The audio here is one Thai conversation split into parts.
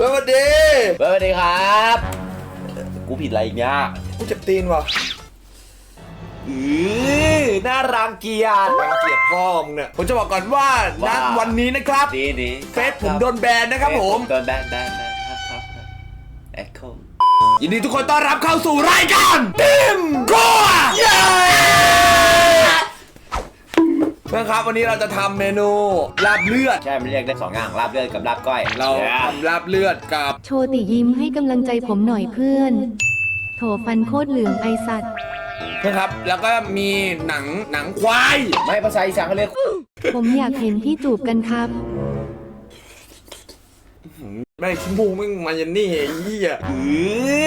สวัสดีสวัสดีครับ กูผิดอะไรอีกเนี่ยกูเจ็บตีนว่ะอือน่ารังเกียจรังเกียจพ่อมึงเนี่ยผมจะบอกก่อนว่าณว่าวันนี้นะครับดีดีเฟซผมโดนแบนนะครับผม โดนแบนแบนแบนครับครับแอคโคยินดีทุกคนต้อนรับเข้าสู่รายการติมกัวเย้ เพื่อนครับ วันนี้เราจะทำเมนูลาบเลือด ใช่ มันเรียกได้สองอย่างลาบเลือดกับลาบก้อยเรานี่ยทำลาบเลือดกับโชติยิ้มให้กำลังใจผมหน่อยเพื่อน โถฟันโคตรเหลืองไอสัตว์เพื่อนครับ แล้วก็มีหนังหนังควาย ไม่ภาษาอีสานเขาเรียก ผมอยากเห็นพี่จูบกันครับ ไม่คิมบูมึงมายันนี่ไอ้เหี้ยอื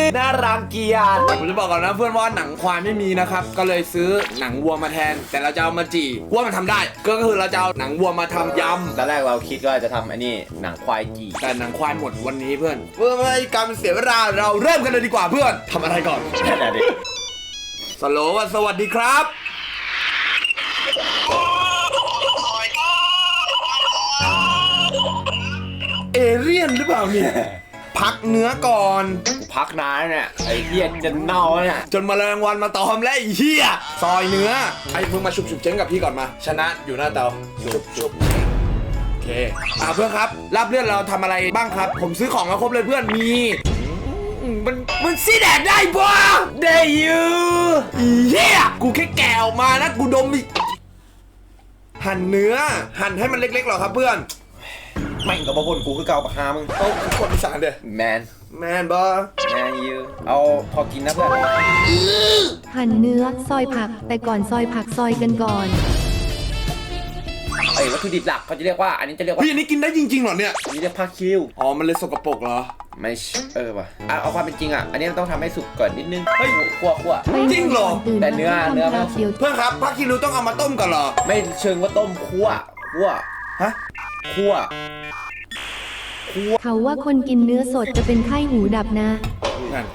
อน่ารังเกียจผมจะบอกก่อนนะเพื่อนว่าหนังควายไม่มีนะครับ ก็เลยซื้อหนังวัวมาแทน แต่เราจะเอามาจี่ว่ามันทำได้ ก็คือเราจะเอาหนังวัวมาทำยตอนแรกเราคิดว่าจะทำอันนี้หนังควายจีำแต่หนังควายหมดวันนี้เพื่อน เพื่อไม่ให้การเสียเวลาเราเริ่มกันเลยดีกว่าเพื่อนทำอะไรก่อนนั่นแหละดิสโลว์ว่าสวัสดีครับ เอเลี่ยนหรือเปล่าเนี่ย พักเนื้อก่อนกูพักนานแล้วเนี่ยไอ้เหี้ยจะเน่าแล้วเนี่ยจนแมาแรงวันมาตอมและไอ้เหี้ยซอยเนื้อไอ้มึงมาฉุบฉุบเจ๊งกับพี่ก่อนมา ชนะอยู่หน้าเตาฉุบฉุบโอเคอ่าเพื่อนครับรับเลือดเราทำอะไรบ้างครับ ผมซื้อของมาครบเลยเพื่อนมีอืมมันมันซีแดดได้ปะได้อยู่อีเหี้ยกูแค่แกะออกมานะกูดมอีกหั่นเนื้อ หั่นให้มันเล็กๆหรอครับเพื่อน แม่งกับพวกกูคือเก่าปะฮามึงเอาคนอีสานเด้แมนแมนบอแมนยูเอาพอกินนะเพื่อนหั่นเนื้อซอยผัก แต่ก่อนซอยผักซอยกันก่อนไอ้วัตถุดิบหลักเขาจะเรียกว่า อันนี้จะเรียกว่าพี่อันนี้กินได้จริงๆเหรอเนี่ยอันนี้เรียกผ้าคิ้วอ๋อมันเลยสกปรกเหรอไม่ใช่เออว่ะอะเอาความเป็นจริงอะ อันนี้มันต้องทำให้สุกก่อนนิดนึง เฮ้ยคั่วคั่วไปจริงเหรอก่ตื่นแต่เนื้อมาเนื้อทำครับเดี๋ยวเพื่อนครับพักคิริวต้องเอามาต้มก่อนเหรอ ไม่เชิงว่าต้มคั่วคั่วฮะคั่ว เขาว่าคนกินเนื้อสดจะเป็นไข้หูดับนะ นั่น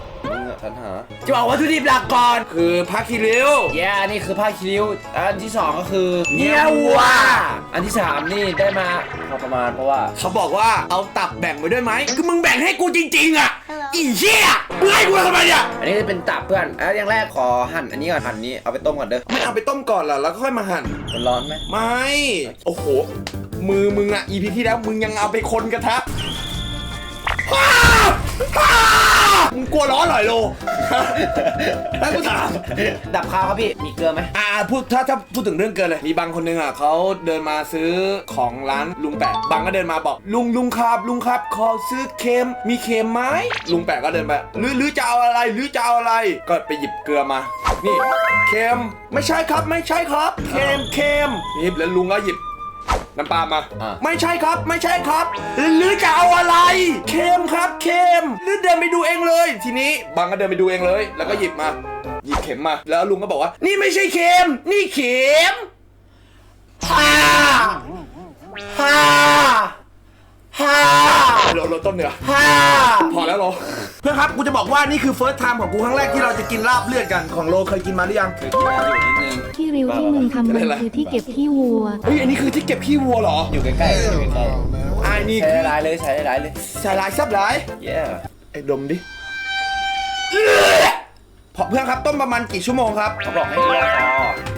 มึงอะสัญหา จะบอกวัตถุดิบหลักก่อน คือพักคิริวแย่นี่คือผ้าคิ้ว อันที่สองก็คือเนื้อวัว อันที่สามนี่ได้มาพอประมาณเพราะว่า เขาบอกว่าเอาตับแบ่งไปด้วยไหมคือมึงแบ่งให้กูจริง ๆ อะ อีเหี้ยมึงให้กูทำไมเนี่ย อันนี้จะเป็นตับเพื่อนแล้วอย่างแรกขอหั่นอันนี้ก่อนหั่นนี้เอาไปต้มก่อนเด้อไม่เอาไปต้มก่อนเหรอแล้วค่อยมาหั่น มันร้อนไหมไม่ โอ้โห มือมึงอะอีพีที่แล้วมึงยังเอาไปคนกระทะอ้าอ้า มึงกลัวร้อนเหรอไอ้โลแล้วกูถาม ดับข้าวครับพี่ มีเกลือไหม อ่าพูดถ้าถ้าพูดถึงเรื่องเกินเลย มีบางคนหนึงอะเขาเดินมาซื้อของร้านลุงแปะบางก็เดินมาบอกลุงลุงครับ ลุงครับ ขอซื้อเค็มมีเค็มไหมลุงแปะก็เดินไปหรือหรือจะเอาอะไรหรือจะเอาอะไรก็ไปหยิบเกลือมา นี่เค็มไม่ใช่ครับไม่ใช่ครับเค็มเค็มหยิบแล้วลุงก็หยิบ น้ำปลามา อะ ไม่ใช่ครับ ไม่ใช่ครับ หรือจะเอาอะไร เค็มครับ เค็มหรือเดินไปดูเองเลย ทีนี้บางก็เดินไปดูเองเลย แล้วก็หยิบมา หยิบเข็มมา แล้วลุงก็บอกว่า นี่ไม่ใช่เค็ม นี่เข็มฮ่าฮ่า ฮ่าเราเราต้มเนื้อฮ่าพอแล้วโลเพื่อนครับกูจะบอกว่านี่คือ first time ของกูครั้งแรกที่เราจะกินลาบเลือดกันของโลเคยกินมาหรือยังเคยกินมาอยู่นิดนึงที่ริ้วที่มึงทำมันคือที่เก็บขี้วัวเฮ้ยอันนี้คือที่เก็บขี้วัวเหรออยู่ใกล้ๆอยู่ใกล้อันนี้ๆใช้คือหลายๆเลยใช้หลายๆเลยสาลายซับหลายเย้ไอ้ดมดิพอเพื่อนครับต้มประมาณกี่ชั่วโมงครับเขาบอกให้เลือกพอ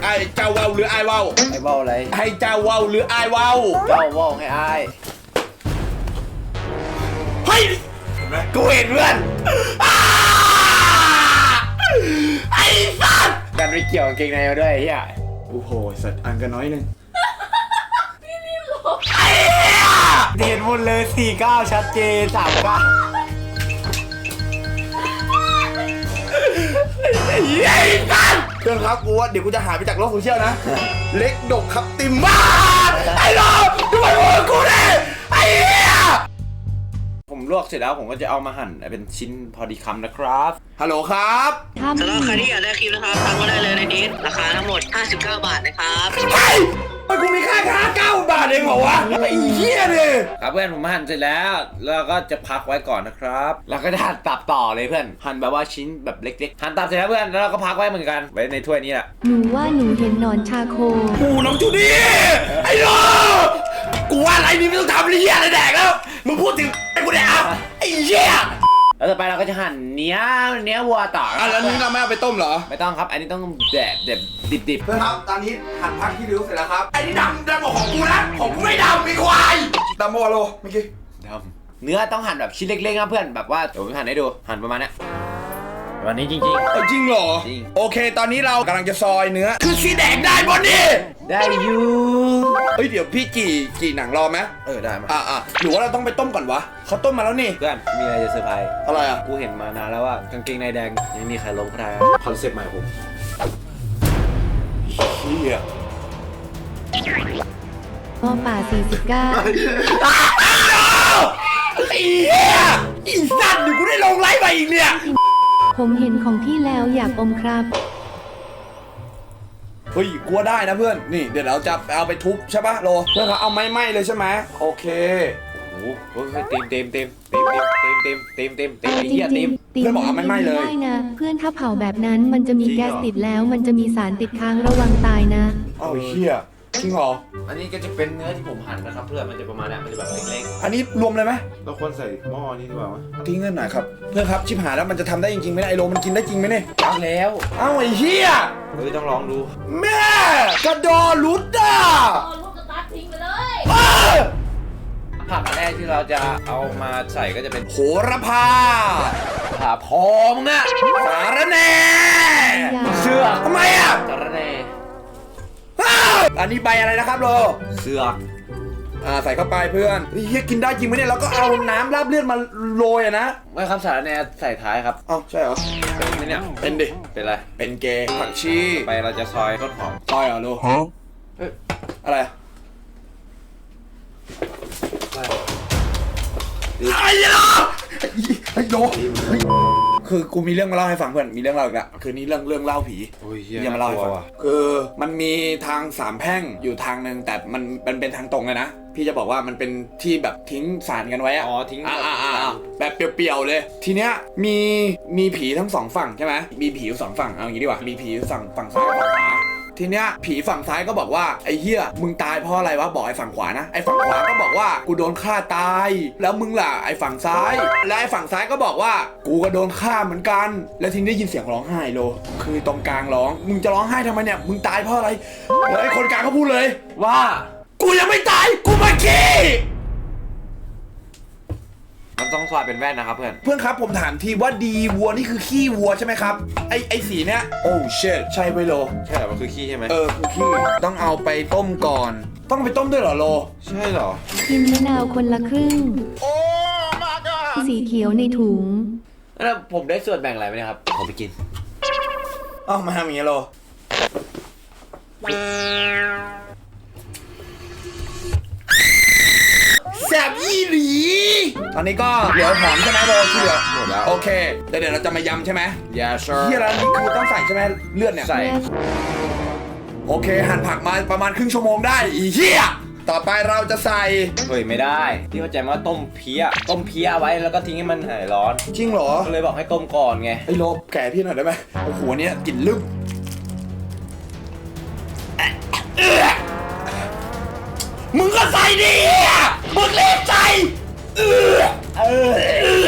ไอ้เจ้าเว้าหรือไอ้เว้าไอ้เบ้าอะไรให้เจ้าเว้าหรือไอ้เว้าเจ้าเว่าวให้อายเฮ้ยกูเห็นเพื่อนอ้าไอ้สัตว์กันไม่เกี่ยวกางเกงในมาด้วยไอ้เฮียโอ้โหสัตว์อันกันน้อยหนึงไอ้เหี้ยเห็นหมดเลยสี่เก้าชัดเจนสามเก้าไอ้เหี้ยไอ้สัตว์เพื่อนครับกูว่าเดี๋ยวกูจะหายไปจากโลกโซเชียลนะ เล็กดกครับติมบ้านไอ้น้องดูไอ้พวกกูดิไอ้เหี้ยผม ลวกเสร็จแล้วผมก็จะเอามาหั่นเป็นชิ้นพอดีคำนะครับ ฮัลโหลครับถ้าสำหไม่รับใครที่อยากได้คลิปนะครับทักมาได้เลยในนี้ราคาทั้งหมด 59 บาทนะครับ เฮ้ยมันกูมีค่าค้าเก้าบาทเองเหรอวะไอ้เหี้ยเนี่ยครับเพื่อนผมหั่นเสร็จแล้ว แล้วก็จะพักไว้ก่อนนะครับ แล้วก็จะหั่นตับต่อเลยเพื่อน หั่นแบบว่าชิ้นแบบเล็กๆ หั่นตับเสร็จแล้วเพื่อน แล้วเราก็พักไว้เหมือนกัน ไว้ในถ้วยนี้แหละ หนูว่าหนูเห็นหนอนชาโค กูน้องจูดี้ไอ้น้องกูว่าอะไรนี่ไม่ต้องทำเหี้ยอะไรแดกแล้วมึงพูดถึงไอ้ กูกูเนี่ยอะไอ้เหี้ยแล้วต่อไปเราก็จะหั่นเนื้อเนื้อวัวต่ออะแล้วนี้เราไม่เอาไปต้มเหรอ ไม่ต้องครับ อันนี้ต้องแดดเด็บดิบดิบเพื่อนครับ ตอนนี้หั่นพักที่ริ้วเสร็จแล้วครับ ไอ้นี่ดำดำกว่าของกูนะของกูไม่ดำมีควายดำโมโลเมื่อกี้ดำเนื้อต้องหั่นแบบชิ้นเล็กๆนะเพื่อนแบบว่าเดี๋ยวผมหั่นให้ดูหั่นประมาณเนี้ยประมาณนี้จริงเอ้ยจริงเหรอ จริง โอเค ตอนนี้เรากำลังจะซอยเนื้อ คือสีแดงได้บนนี่ๆได้อยู่ เฮ้ยเดี๋ยวพี่จี่จี่หนังรอไหมเออได้มาอะอะหรือว่าเราต้องไปต้มก่อนวะเขาต้มมาแล้วนี่ เพื่อนมีอะไรจะเซอร์ไพรส์อะไรอะ กูเห็นมานานแล้วว่ากางเกงในแดงยังมีใครล้มใครคอนเซ็ปต์ใหม่ผมเฮียมอป่าไอ้เหี้ยอีสัตว์เดี๋ยวกูได้ลงไลฟ์ไปอีกเนี่ย49ผมเห็นของพี่แล้วอยากอมครับ เฮ้ยกลัวได้นะเพื่อน นี่เดี๋ยวเราจะเอาไปทุบใช่ปะโลเพื่อนเขาเอาไม้ไหม้เลยใช่ไหมโอเคโอ้โหเต็มเต็มเต็มเต็มเต็มเต็มเต็มเต็มเต็มเต็มเอาไอ้จเหี้ยริเต็งมๆตีเพื่อนบอกเอาไม่ไหม้เลยได้นะ เพื่อนถ้าเผาแบบนั้นมันจะมีจริงเหรอ แก๊สติดแล้วมันจะมีสารติดค้างระวังตายนะ เอ้าไอ้เฮีย จริงเหรอ อันนี้ก็จะเป็นเนื้อที่ผมหั่นนะครับ เพื่อนมันจะประมาณเนี้ยมันจะแบบเล็กอันนี้รวมเลยไหมเราควรใส่หม้อนี้ดีกว่าไหมทิ้งเงินหน่อยครับ เพื่อนครับชิบหายแล้วมันจะทำได้จริงๆไหมเนี่ยไอโลมันกินได้จริงไหมเนี่ย ๆเอาแล้วเอ้าไอ้เฮียเฮ้ยต้องลองดูแม่กระดอรุดอะเอาลูกสตาร์ททิ้งไปเลยอ้าผักอันแรกที่เราจะเอามาใส่ก็จะเป็นโหระพาผักพอมึงอะสารแหน่อย่าเสือกทำไมอะจระเน อ้าวอันนี้ใบอะไรนะครับโลเสือกอ่าใส่เข้าไปเพื่อนเฮียกินได้จริงไหมเนี่ยแล้วก็เอาน้ำราบเลือดมาโรยอะนะไม่ครับสารแนใส่ท้ายครับเอ้าใช่เหรอเป็นไหมเนี่ยเป็นดิเป็นไรเป็นเกย์ผักชีไปเราจะซอยต้นหอมซอยเหรอโลเอ้ยอะไรอะไอ้ยา ไอ้โลเฮ้ยคือกูมีเรื่องมาเล่าให้ฟังเพื่อนมีเรื่องเล่าอีกแล้วคือนี่เรื่องเรื่องเล่าผี โอ้ยเฮียยังมาเล่าให้ฟังว่ะคือมันมีทางสามแพร่งอยู่ทางหนึ่งแต่มันมันเป็นทางตรงเลยนะ พี่จะบอกว่ามันเป็นที่แบบทิ้งสารกันไว้อะอ๋อทิ้งอ่าอ่าอ่าแบบเปรียวๆเลย ทีเนี้ยมีมีผีทั้งสองฝั่งใช่ไหมมีผีอยู่สองฝั่งเอาอย่างงี้ดีกว่ามีผีฝั่งฝั่งซ้ายกับฝั่งขวา ทีเนี้ยผีฝั่งซ้ายก็บอกว่าไอ้เหี้ยมึงตายเพราะอะไรวะบอกไอ้ฝั่งขวานะไอ้ฝั่งขวาก็บอกว่ากูโดนฆ่าตาย แล้วมึงล่ะไอ้ฝั่งซ้าย และไอ้ฝั่งซ้ายก็บอกว่ากูก็โดนฆ่าเหมือนกัน แล้วทีนี้ได้ยินเสียงร้องไห้โล คือตรงกลางร้อง มึงจะร้องไห้ทำไมเนี่ยมึงตายเพราะอะไรแล้วไอ้คนกลางก็พูดเลย ว่า กูยังไม่ตายกูมาขี้ มันต้องซอยเป็นแว่นนะครับเพื่อน เพื่อนครับผมถามทีว่าดีวัวนี่คือขี้วัวใช่ไหมครับ ไอไอสีเนี้ยโอ้เชดใช่ไว้ยโล ใช่เหรอมันคือขี้ใช่ไหมเออคือขี้ต้องเอาไปต้มก่อน ต้องไปต้มด้วยเหรอโล ใช่เหรอ กินมะนาวคนละครึ่ง โอ้มาก้าสีเขียวในถุง แล้วผมได้ส่วนแบ่งอะไรไหมเนะครับผมไปกิน เอ้ามาทำอย่างเงี้ยโล แซบยี่หลี ตอนนี้ก็เหลือหอมใช่ไหมโลที่เหลือหมดแล้วโอเคเดี๋ยวเดี๋ยวเราจะมายำใช่ไหม yeah เฮียแล้วนี่คือต้องใส่ใช่ไหมเลือดเนี่ยใส่โอเค หั่นผักมาประมาณครึ่งชั่วโมงได้อีเหี้ยต่อไปเราจะใส่เฮ้ยไม่ได้พี่เข้าใจไหมว่าต้มเพี้ยต้มเพี้ยไว้แล้วก็ทิ้งให้มันหายร้อนจริงเหรอก็เลยบอกให้ต้มก่อนไงไอ้โลบแก่พี่หน่อยได้ไหมโอ้โหเนี้ยกลิ่นลึกเอื้อ มึงก็ใส่ดิอะมึงรีบใส่เออเออเออ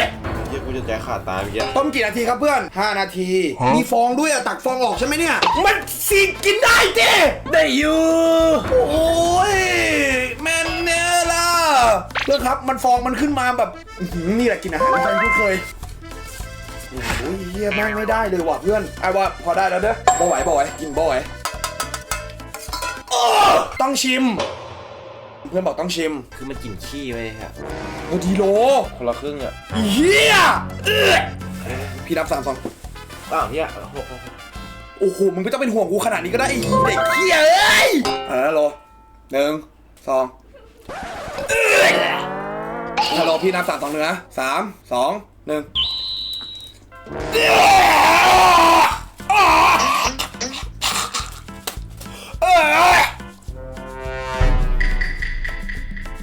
เฮียกูจะใจขาดตายเมื่อกี้ต้มกี่นาทีครับเพื่อน 5 นาที มีฟองด้วยอะตักฟองออกใช่ไหมเนี่ย มันสีกินได้เจ้ได้อยู่ โอ้ยแมนเนล่ะเพื่อนครับมันฟองมันขึ้นมาแบบอื้อหือนี่แหละกินอาหารที่ฉันคุ้นเคยโอ้ยเฮียแม่งไม่ได้เลยว่ะเพื่อนไอ้ว่าพอได้แล้วเด้อบ่ไหวบ่ไหวกินบ่ไหวโอ้ต้องชิม เพื่อนบอกต้องชิมคือมันกลิ่นขี้ไว้ครับโอ้ดีโลคนละครึ่งอะเฮียเอื้อพี่นับสามสองอ้าวเฮียหกหกหกโอ้โหมึงไม่ต้องเป็นห่วงกูขนาดนี้ก็ได้ไอ้เด็กเฮียเอ้ยอ่าโลหนึ่งสองเอ้ยฮัลโหลพี่นับสามสองหนึ่งนะสามสองหนึ่ง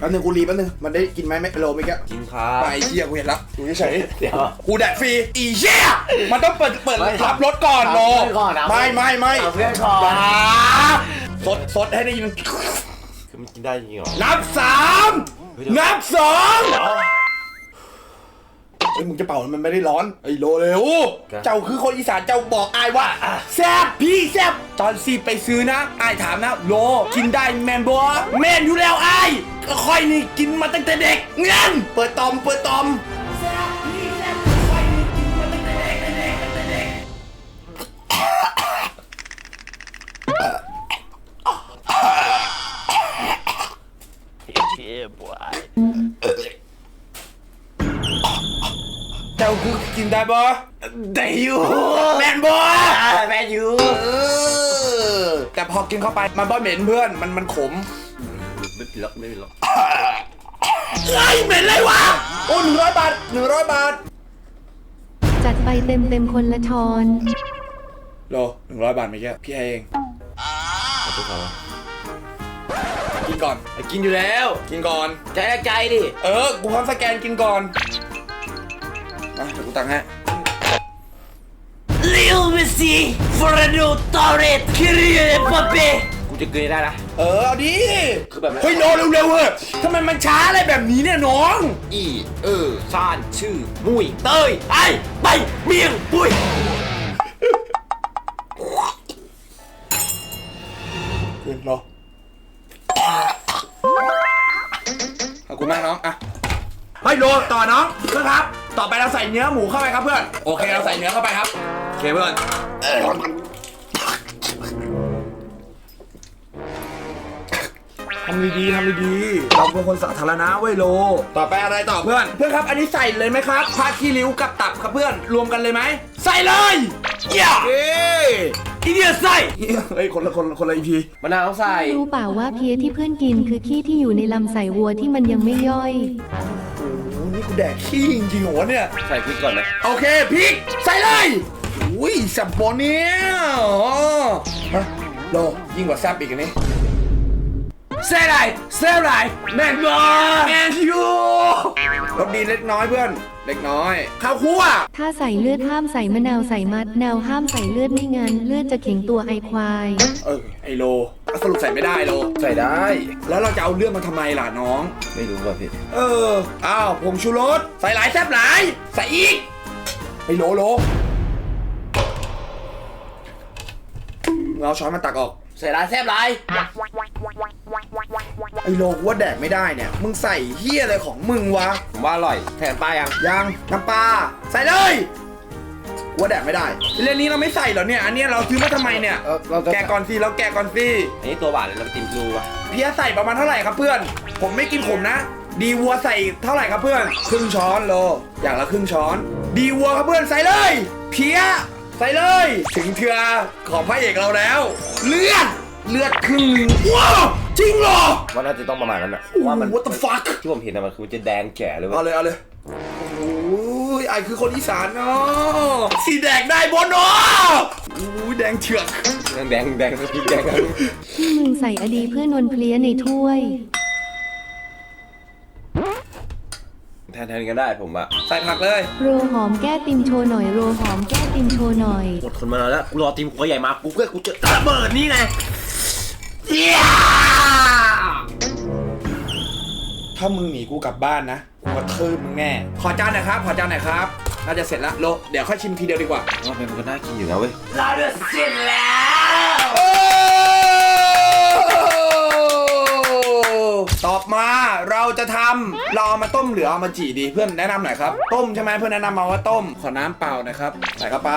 ป๊บนึงกูรีแป๊บนึงมันได้กินไหมไม่โลไม่แกกินครัไปบเฮียกูเห็นแล้วดูเฉยเดี๋ยวๆกูแดกฟรีอีเฮียมันต้องเปิดเปิดไม่รับรถก่อนถามโลเพื่อนก่อนนะไม่ไม่ไม่เอาเพื่อนก่อนอย่าสดสดให้ได้ยินคือมันกินได้จริงเหรอนับสามนับสอง ฮ้ยมึงจะเป่ามันไม่ได้ร้อนไอ้โลเร็วครับ เจ้าคือคนอีสานเจ้าบอกอายว่าแซบพี่แซบตอนซีไปซื้อนะอายถามนะโลกินได้แมนบัวแมนอยู่แล้วอายก็ค่อยนี่กินมาตั้งแต่เด็กเงี้ยเปิดตอมเปิดตอม กินได้บ่ได้อยู่แมนบ่แมนยูเออแต่พอกินเข้าไปมันบ่เหม็นเพื่อนมันมันขมไม่เป็นหรอกไม่เป็นหรอกไอ้ยเหม็นเลยวะโอ้หนึ่งร้อยบาทหนึ่งร้อยบาทจัดไปเต็มเต็มๆคนละช้อนโลหนึ่งร้อยบาทไม่แค่พี่ให้เองกินก่อนกินอยู่แล้ว กินก่อนใจละใจดิ เออ กูพร้อมสแกนกินก่อน มาเดี๋ยวกูตังค์ให้ลิโอเมสซี่ฟอร์โนตอเรสคิริเอปเป้กูจะเกินได้นะ เออเอาดิคือแบบเฮ้ยโลเร็วๆเว้ยทำไมมันช้าอะไรแบบนี้เนี่ยน้อง อีเออซานชื่อ มุยเตยไอไปเมียงปุ้ยเพื่อนรอขอบคุณมากน้องอะเฮ้ยโลต่อน้องเพื่อนครับ ต่อไปเราใส่เนื้อหมูเข้าไปครับเพื่อน โอเคเราใส่เนื้อเข้าไปครับ โอเคเพื่อน ทำดีๆทำดีๆเราเป็นคนสาธารณะเว้ยโลต่อไปอะไรต่อเพื่อน เพื่อนครับ อันนี้ใส่เลยไหมครับผ้าขี้ริ้วกับตับครับเพื่อน รวมกันเลยไหม ใส่เลยอย่าเอ้ยอีเดียใส่เฮ้ยคนละคนละคนละอีพีมะนาวใส่ รู้เปล่าว่าเพี้ยที่เพื่อนกินคือขี้ที่อยู่ในลำไส้วัวที่มันยังไม่ย่อยโอ้โหนี่กู แดกขี้จริงๆเหรอวะเนี่ย ใส่พริกก่อนไหมโอเคพริกใส่เลยอุ้ยแซ่บปอเนี่ยอ๋อฮะโลยิ่งกว่าแซ่บอีกอันนี้ แซ่บไรแซ่บไรแมนบอแมนยูรสดีเล็กน้อยเพื่อน เล็กน้อย ข้าวคั่วถ้าใส่เลือดห้ามใส่มะนาวใส่มัดนาวห้ามใส่เลือดไม่งั้นเลือดจะเข็งตัวไอควาย เออไอโลสรุปใส่ไม่ได้โลใส่ได้ แล้วเราจะเอาเรื่องมาทำไมล่ะน้อง ไม่รู้ป่ะพี่เอออ้าวผงชูรสใส่หลายแซ่บหลาย ใส่อีกไอโลโลมึงเอาช้อนมาตักออก ใส่ลายแซ่บลาย ไอโลกูว่าแดกไม่ได้เนี่ย มึงใส่เฮียอะไรของมึงวะ ผมว่าอร่อยแทนป้ายังยังน้ำปลาใส่เลยกูว่าแดกไม่ได้เรื่องนี้เราไม่ใส่เหรอเนี่ย อันเนี้ยเราซื้อมาทำไมเนี่ย เออเราจะแกะก่อนสิเราแกะก่อนสิอันนี้ตัวหวานเลยเราไปติมดูป่ะเพียใส่ประมาณเท่าไหร่ครับเพื่อน ผมไม่กินขมนะ ดีวัวใส่เท่าไหร่ครับเพื่อน ครึ่งช้อนโล อย่างละครึ่งช้อน ดีวัวครับเพื่อนใส่เลย เพียใส่เลย ถึงเถือของพระเอกเราแล้ว เลือดเลือดครึ่งหนึ่งว้าว จริงเหรอว่าน่าจะต้องประมาณนั้นแหละโอ้โห ว่ามัน what the fuck ที่ผมเห็นนะมันคือมันจะแดงแก่เลยเอาเว้ยเลยเอาเลยโอ้ยไอคือคนอีสานเนาะสีแดงได้บนเนาะโอ้ยแดงเฉือกแดงแดงแดงสกินแดงกันที่มึงใส่อดีเพื่อนนเพลี้ยในถ้วย แทนแทนกันได้ผมอะใส่ผักเลยโรหอมแก้ติมโชว์หน่อย โรหอมแก้ติมโชว์หน่อย หมดคนมานานแล้วกูรอทีมหัวใหญ่มากูเพื่อกูจะระเบิดนี่ไงเย้ ถ้ามึงหนีกูกลับบ้านนะ กูกระทืบมึงแน่ ขอจานหน่อยครับ ขอจานหน่อยครับ น่าจะเสร็จแล้วโล เดี๋ยวค่อยชิมทีเดียวดีกว่า ว่าเป็นมันก็น่ากินอยู่นะเว้ย ตอบมาเราจะทำเราเอามาต้มหรือเอามาจี่ดีเพื่อนแนะนำหน่อยครับ ต้มใช่ไหมเพื่อนแนะนำมาว่าต้มขอน้ำเปล่าหนะครับใส่เข้าไป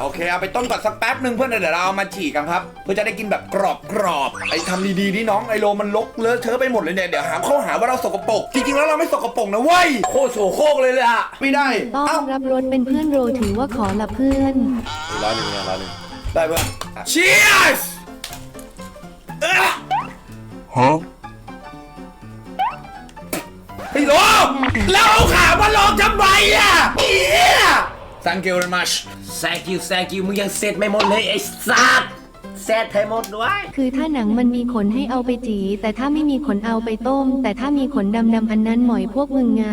โอเคเอาไปต้มก่อนสักแป๊บหนึ่งเพื่อนเดี๋ยวเราเอามาจี่กันครับเพื่อจะได้กินแบบกรอบกรอบๆไอ้ทำดีๆนี่น้องไอโลมันลกเลอะเทอะไปหมดเลยเนี่ยเดี๋ยวหามเข้าหาว่าเราสกปรกจริงๆแล้วเราไม่สกปรกนะเว้ยโคตรโสโครกเลยเลยอะไม่ได้ต้องเอ้ารับรสเป็นเพื่อนโรถือว่าขอละเพื่อน ร้อยหนึ่งเนี่ยร้อยหนึ่งได้เพื่อน Cheers เอ้อเฮ้ ยโลแล้วเอาขามาลองทำไมอะเอีย Thank you very much แซกิวแซกิวมึงยังเสร็จไม่หมดเลยไอ้สัตว์เสร็จให้หมดด้วย คือถ้าหนังมันมีขนให้เอาไปจี แต่ถ้าไม่มีขนเอาไปต้ม แต่ถ้ามีขนดำๆอันนั้นหมอยพวกมึงไง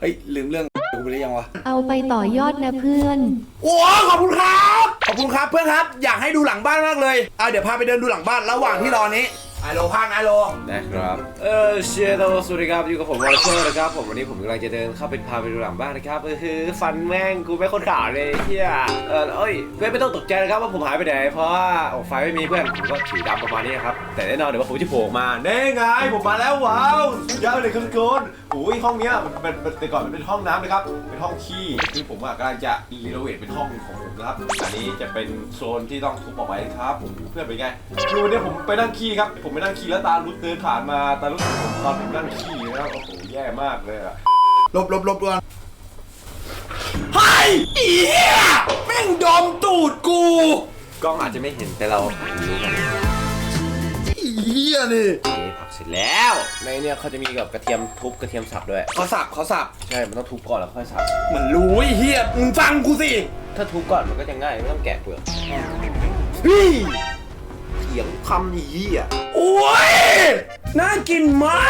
เฮ้ย ลืมเรื่องกูไปหรือยังวะ เอาไปต่อยอดนะเพื่อน โอ้ขอบคุณครับ ขอบคุณครับเพื่อนครับ อยากให้ดูหลังบ้านมากเลย อะเดี๋ยวพาไปเดินดูหลังบ้านระหว่างที่รอนี้ ไอโลภาคนะไอโล นะครับเออเชียร์โตสวัสดีครับอยู่กับผมวอลเชอร์นะครับผมวันนี้ผมกำลังจะเดินเข้าไปพาไปดูหลังบ้านนะครับเออคือฟันแม่งกูไม่คนด่าเลยเฮียเออเอ้ยเพื่อนไม่ต้องตกใจนะครับว่าผมหายไปไหนเพราะว่าโอ้ไฟไม่มีเพื่อนผมก็ถือดำประมาณนี้นะครับแต่แน่นอนเดี๋ยวว่าผมจะโผล่ออกมาแน่ไงผมมาแล้วว้าวสุดยอดเลยครับทุกคนโอ้ยห้องเนี้ยมันเป็นเป็นแต่ก่อนมันเป็นห้องน้ำนะครับเป็นห้องขี้คือผมอะกำลังจะรีโนเวทเป็นห้องของผมนะครับอันนี้จะเป็นโซนที่ต้องทุบออกไปครับผมเพื่อนเป็นไงคือวันนี้ผมไปนั่งขี้ครับผมไปนั่งขี้แล้วตาลุดเดินผ่านมาตาลุดเห็นผมตอนผมนั่งขี้นะครับโอ้โหแย่มากเลยอะลบลบลบด่วนไฮ้อีเหี้ยแม่งดมตูดกูกล้องอาจจะไม่เห็นแต่เรารู้กันอีเหี้ยนี่โอเคผักเสร็จแล้ว ในเนี่ยเขาจะมีกับกระเทียมทุบกระเทียมสับด้วย เขาสับเขาสับใช่ มันต้องทุบก่อนแล้วค่อยสับ มันรู้ไอ้เหี้ยมึงฟังกูสิ ถ้าทุบก่อนมันก็จะง่ายไม่ต้องแกะเปลือกเฮ้ยเถียงคำนี้อะโอ้ยน่ากินมา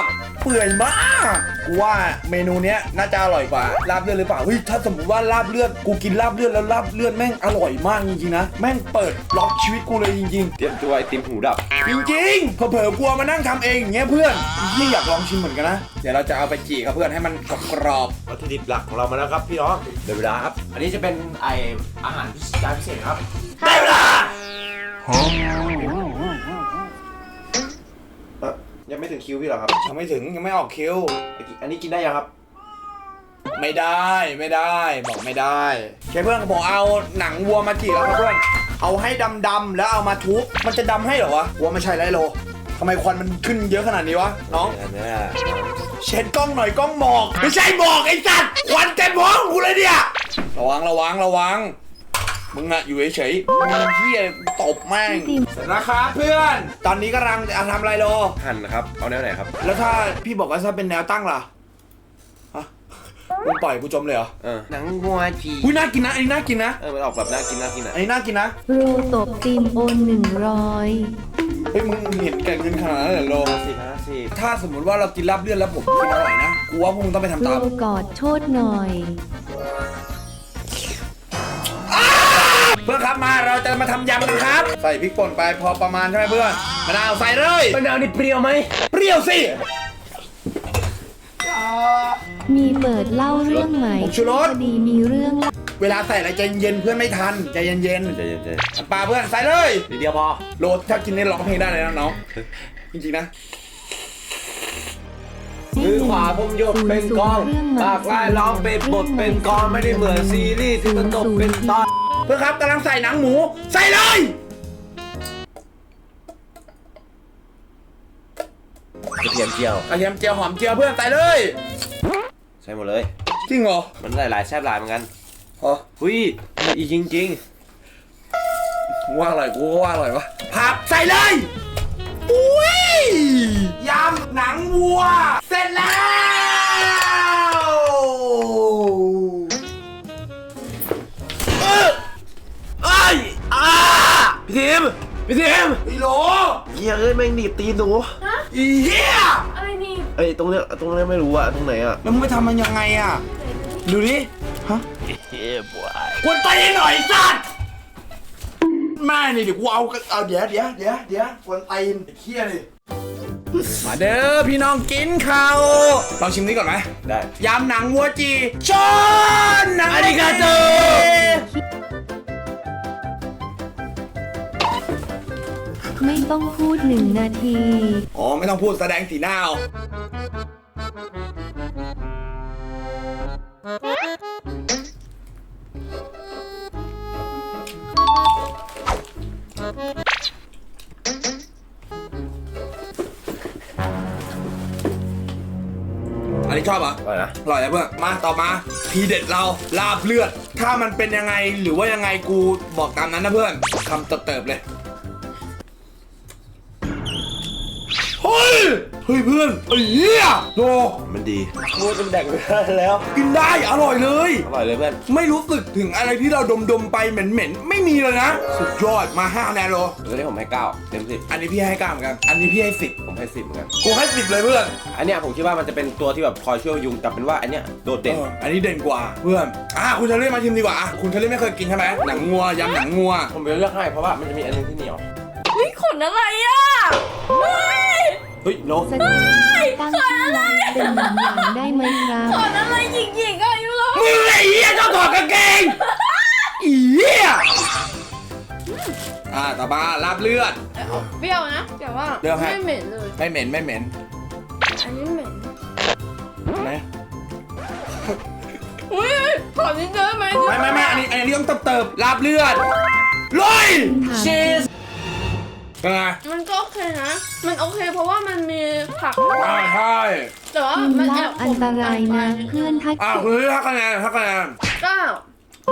ก เปื่อยมากกูว่าเมนูเนี้ยน่าจะอร่อยกว่าลาบเลือดหรือเปล่าเฮ้ยถ้าสมมติว่าลาบเลือดกูกินลาบเลือดแล้วลาบเลือดแม่งอร่อยมากจริงๆนะแม่งเปิดล็อกชีวิตกูเลยจริง ๆ เตรียมตัวไอติมหูดับ จริงๆเผลอๆกลัวมานั่งทำเองอย่างเงี้ยเพื่อนยี่อยากลองชิมเหมือนกันนะเดี๋ยวเราจะเอาไปจีครับเพื่อนให้มันกรอบวัตถุดิบหลักของเรามาแล้วครับพี่น้องเดี๋ยวเวลาครับ อันนี้จะเป็นไออาหารพิเศษจานพิเศษครับๆได้เวลา เอ่อยังไม่ถึงคิวพี่หรอครับยังไม่ถึงยังไม่ออกคิวอันนี้กินได้ยังครับ ไม่ได้ไม่ได้ บอกไม่ได้ใช่เพื่อนผมเอาหนังวัวมาจีแล้วครับเพื่อนเอาให้ดำๆแล้วเอามาทุบมันจะดำให้เหรอวะวัวไม่ใช่ไรโลทำไมควันมันขึ้นเยอะขนาดนี้วะน้อง อันเนี้ยเช็ดกล้องหน่อยกล้องหมอก ไม่ใช่หมอกไอ้สัตว์ควันเต็มห้องกูเลยเนี่ย ระวังระวังระวัง มึงอะอยู่เฉยๆมึงเฮียตบแม่งติมเสร็จนะครับเพื่อน ตอนนี้กำลังจะทำอะไรโล หั่นนะครับ เอาแนวไหนครับ แล้วถ้าพี่บอกว่าถ้าเป็นแนวตั้งล่ะฮะมึงปล่อยกูจมเลยเหรอเออหนังงัวจีอุ้ยน่ากินนะอันนี้น่ากินนะเออมันออกแบบน่ากินน่ากินอะอันนี้น่ากินนะรูตบติมโอนหนึ่งร้อยเฮ้ยมึงเห็นแก่เงินขนาดนั้นเลยเหรอโลสิบห้าสิบถ้าสมมติว่าเรากินลาบเลือดแล้วผมกินอร่อยนะกูว่าพวกมึงต้องไปทำโลตามกอดโชดหน่อย เพื่อนครับมาเราจะมาทำยำกันครับ ใส่พริกป่นไปพอประมาณใช่ไหมเพื่อนมะนาวใส่เลยมะนาวนี่เปรี้ยวไหมเปรี้ยวสิมีเปิดเล่าเรื่องใหม่ผงชูรสพอดีมีเรื่อง เวลาใส่อะไรใจเย็นๆเพื่อนไม่ทันใจเย็นใจเย็นใจเย็นๆน้ำปลาเพื่อนใส่เลยนิดเดียวพอโลถ้ากินนี่ร้องเพลงได้เลยนะน้องจริงๆนะ มือขวาผมยกเป็นกองปากไล่ร้องเป็นบทเป็นกองไม่ได้เหมือนซีรีส์ที่มันจบเป็นตอนเพื่อนครับกำลังใส่หนังหมู ใส่เลยกระเทียมเจียวกระเทียมเจียวหอมเจียวเพื่อนใส่เลยใช่หมดเลย จริงเหรอ มันหลายหลายๆแซ่บหลายเหมือนกันอ๋อหุยอีจริงจริงว่าอร่อยกูก็ว่าอร่อยวะผักใส่เลยอุ้ย ยำหนังวัว เสร็จแล้ว เออไอ้ยอ่าพี่ทีมพี่ทีมอีโหลเฮียเอ้ยแม่งหนีบตีนหนูอีเหี้ยอะไรนี่เอ้ยตรงเนี้ยตรงเนี้ยไม่รู้อะตรงไหนอะแล้วมึงไปทำมันยังไงอะดูดิฮะกวนตีนหน่อยสัตว์แม่นี่เดี๋ยวกูเอาเอาเดี๋ยวเดี๋ยวเดี๋ยวเดี๋ยวกวนตีนไอ้เหี้ยนี่ มาเด้อพี่น้องกินข้าวลองชิมนี้ก่อนไหมได้ยำหนังวัวจีชอนหนังอาริกาโตไม่ต้องพูดหนึ่งนาที อ๋อ ไม่ต้องพูดแสดงสีหน้าเอา รอ่อร่อยนะอร่อยนะเพื่อนมาต่อมาทีเด็ดเราลาบเลือด ถ้ามันเป็นยังไงหรือว่ายังไงกูบอกตามนั้นนะเพื่อนคำเติบเลย เฮ้ยเพื่อนไอ้เหี้ยโลมันดีมูจนแดกไม่ได้แล้ว กินได้อร่อยเลย อร่อยเลยเพื่อน ไม่รู้สึกถึงอะไรที่เราดมๆไปเหม็นๆไม่มีเลยนะ สุดยอดมาห้าคะแนนโลตอนนี้ผมให้เก้าเต็มสิบอันนี้พี่ให้เก้าเหมือนกัน อันนี้พี่ให้สิบผมให้สิบเหมือนกัน กูให้สิบเลยเพื่อน อันเนี้ยผมคิดว่ามันจะเป็นตัวที่แบบคอยช่วยยุงแต่เป็นว่าอันเนี้ยโดดเด่นเอออันนี้เด่นกว่าเพื่อน อะคุณเชอรี่มาชิมดีกว่าอะคุณเชอรี่ไม่เคยกินใช่ไหมหนังงัวยำหนังงัว ผมจะเลือกให้เพราะว่ามันจะมีอันนึงที่เหนียววิขนอะไรอะเฮ้ย โนสเต็ปตั้งชื่อร้านเป็นหนังอย่างได้ไหมครับขอนอะไรหยิกหยิกๆอะยูโรมึงไอ้เหี้ยเจ้าถอดกางเกงอีเหี้ยอ่าต่อมารับเลือด เปรี้ยวนะแต่ว่าเปรี้ยวฮะไม่เหม็นเลย ไม่เหม็นไม่เหม็นอันนี้เหม็นนะอุ้ยขอนิดเดียวได้ไหมไม่ไม่ไม่อันนี้อันนี้ต้องเติมๆรับเลือดลุยชีส เป็นไงมันก็โอเคนะ มันโอเคเพราะว่ามันมีผัก อ่าใช่แต่ว่ากินมันแล้แอวบอันตรายนะ เพื่อนถ้าอ่าคือถ้าคะแนนถ้าคะแนนเก้า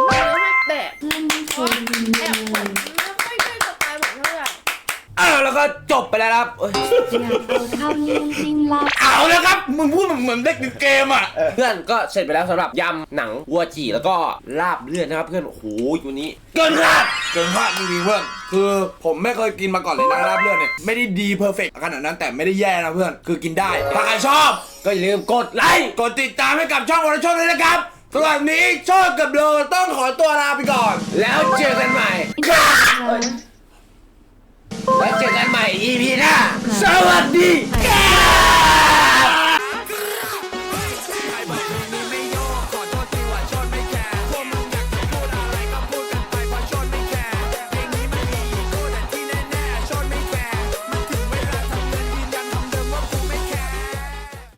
แล้วให้แปดเพื่อนไม่เคยกินเลแอบขมย อ้าวแล้วก็จบไปแล้วครับเอ้ยอยากเอาข้าวเลี้ยงจิ้มลาบเอาแล้วครับ มึงพูดเหมือนเด็กในเกมอะ เพื่อนก็เสร็จไปแล้วสำหรับยำหนังวัวจี่แล้วก็ลาบเลือดนะครับ เพื่อนโอ้โหวันนี้ เกินคาด เกินคาดจริงๆเพื่อน คือผมไม่เคยกินมาก่อนเลยนะลาบเลือดเนี่ย ไม่ได้ดีเพอร์เฟกต์ขนาดนั้นแต่ไม่ได้แย่นะเพื่อน คือกินได้ ถ้าใครชอบ ก็อย่าลืมกดไลค์ กดติดตามให้กับช่องวันละช่องเลยนะครับสำหรับวันนี้ชอบกับโลต้องขอตัวลาไปก่อน แล้วเจอกันใหม่ครับ แล้วเจอกันใหม่ EP หน้าสวัสดีค่ะ